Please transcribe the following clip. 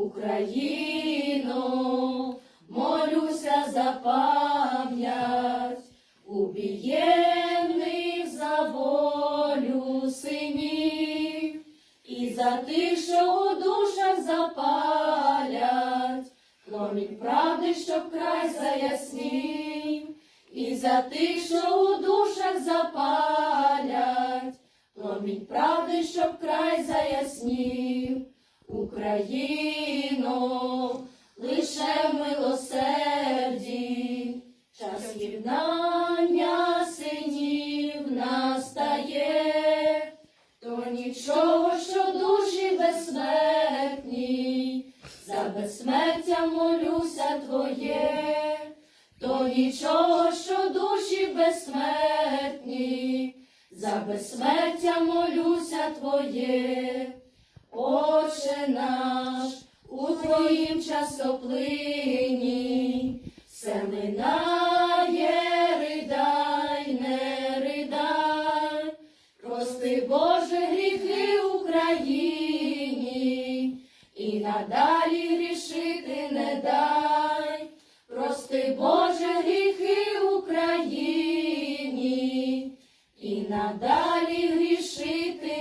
Україно, молюся за пам'ять убієнних за волю синів, і за тих, що у душах запалять, промінь правди, щоб край заяснів, і за тих, що у душах запалять, промінь правди, щоб край заяснів. Україно, лише в милосерді, час єднання синів настає, то нічого, що душі безсмертні, за безсмертя молюся Твоє, то нічого, що душі безсмертні, за безсмертя молюся Твоє. Отче наш, у Твоїм часоплині, все минає, ридай, не ридай, прости, Боже, гріхи Україні, і надалі грішити не дай, прости, Боже, гріхи Україні, і надалі грішити